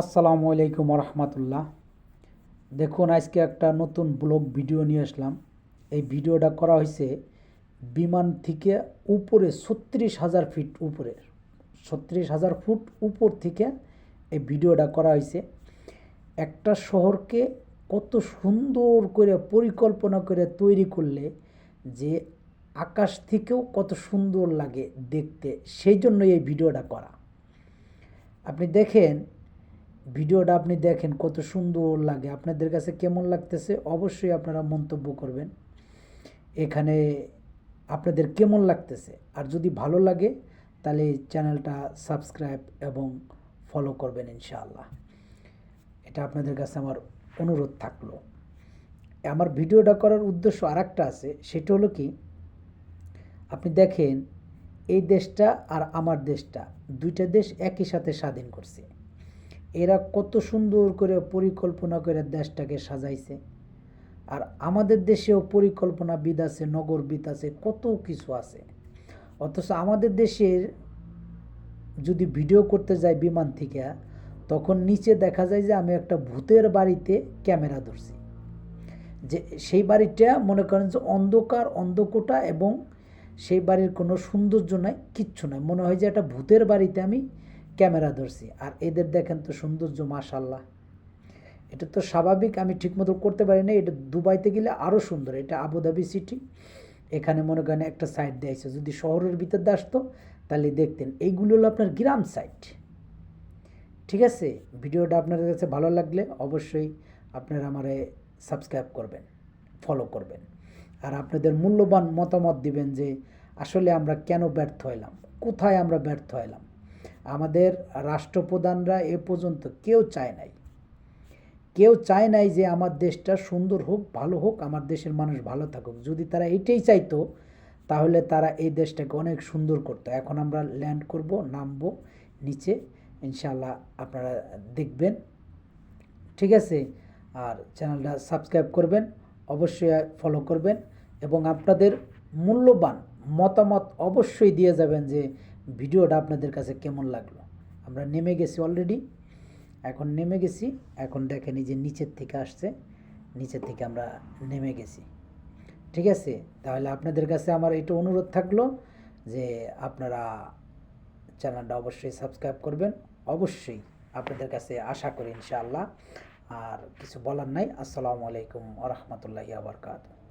আসসালামু আলাইকুম রহমতুল্লাহ দেখুন, আজকে একটা নতুন ব্লগ ভিডিও নিয়ে আসলাম। এই ভিডিওটা করা হয়েছে বিমান থেকে উপরে ছত্রিশ হাজার ফিট উপরে। ছত্রিশ হাজার ফুট উপর থেকে এই ভিডিওটা করা হয়েছে। একটা শহরকে কত সুন্দর করে পরিকল্পনা করে তৈরি করলে যে আকাশ থেকেও কত সুন্দর লাগে দেখতে, সেই জন্য এই ভিডিওটা করা। আপনি দেখেন ভিডিওটা আপনি দেখেন কত সুন্দর লাগে। আপনাদের কাছে কেমন লাগতেছে অবশ্যই আপনারা মন্তব্য করবেন। এখানে আপনাদের কেমন লাগতেছে? আর যদি ভালো লাগে, তাহলে চ্যানেলটা সাবস্ক্রাইব এবং ফলো করবেন ইনশাআল্লাহ। এটা আপনাদের কাছে আমার অনুরোধ থাকল। আমার ভিডিওটা করার উদ্দেশ্য আর একটা আছে, সেটা হলো কি, আপনি দেখেন এই দেশটা আর আমার দেশটা, দুইটা দেশ একই সাথে স্বাধীন করছে। এরা কত সুন্দর করে পরিকল্পনা করে দেশটাকে সাজাইছে। আর আমাদের দেশেও পরিকল্পনা বিদ আছে নগরবিদ আছে, কত কিছু আছে। অথচ আমাদের দেশের যদি ভিডিও করতে যাই বিমান থেকে, তখন নিচে দেখা যায় যে আমি একটা ভূতের বাড়িতে ক্যামেরা ধরছি। যে সেই বাড়িটা মনে করেন যে অন্ধকার, অন্ধকোটা এবং সেই বাড়ির কোনো সৌন্দর্য নাই, কিচ্ছু নাই। মনে হয় যে একটা ভূতের বাড়িতে আমি ক্যামেরা ধরছি। আর এদের দেখেন তো সৌন্দর্য মাশাল্লাহ এটা তো স্বাভাবিক, আমি ঠিকমতো করতে পারি না এটা দুবাইতে গেলে আরও সুন্দর। এটা আবুধাবি সিটি এখানে মনে করেন একটা সাইড দিয়েছে যদি শহরের ভিতর আসতো, তাহলে দেখতেন। এইগুলো হলো আপনার গ্রাম সাইড ঠিক আছে? ভিডিওটা আপনাদের কাছে ভালো লাগলে অবশ্যই আপনারা আমারে সাবস্ক্রাইব করবেন ফলো করবেন। আর আপনাদের মূল্যবান মতামত দিবেন যে আসলে আমরা কেন ব্যর্থ হইলাম? কোথায় আমরা ব্যর্থ হইলাম? আমাদের রাষ্ট্রপ্রধানরা এ পর্যন্ত কেউ চায় নাই। কেউ চায় নাই যে আমার দেশটা সুন্দর হোক, ভালো হোক, আমার দেশের মানুষ ভালো থাকুক। যদি তারা এটাই চাইতো, তাহলে তারা এই দেশটাকে অনেক সুন্দর করতো। এখন আমরা ল্যান্ড করব, নামবো, নিচে ইনশাল্লাহ আপনারা দেখবেন। ঠিক আছে? আর চ্যানেলটা সাবস্ক্রাইব করবেন, অবশ্যই ফলো করবেন এবং আপনাদের মূল্যবান মতামত অবশ্যই দিয়ে যাবেন যে ভিডিওটা আপনাদের কাছে কেমন লাগল? আমরা নেমে গেছি অলরেডি এখন নেমে গেছি, এখন দেখেন যে নিচের থেকে আসছে, নিচের থেকে আমরা নেমে গেছি। ঠিক আছে, তাহলে আপনাদের কাছে আমার এটা অনুরোধ থাকল যে আপনারা চ্যানেলটা অবশ্যই সাবস্ক্রাইব করবেন। অবশ্যই আপনাদের কাছে আশা করি ইনশাআল্লাহ। আর কিছু বলার নাই। আসসালামু আলাইকুম আ রহমতুল্লাহ আবরকাত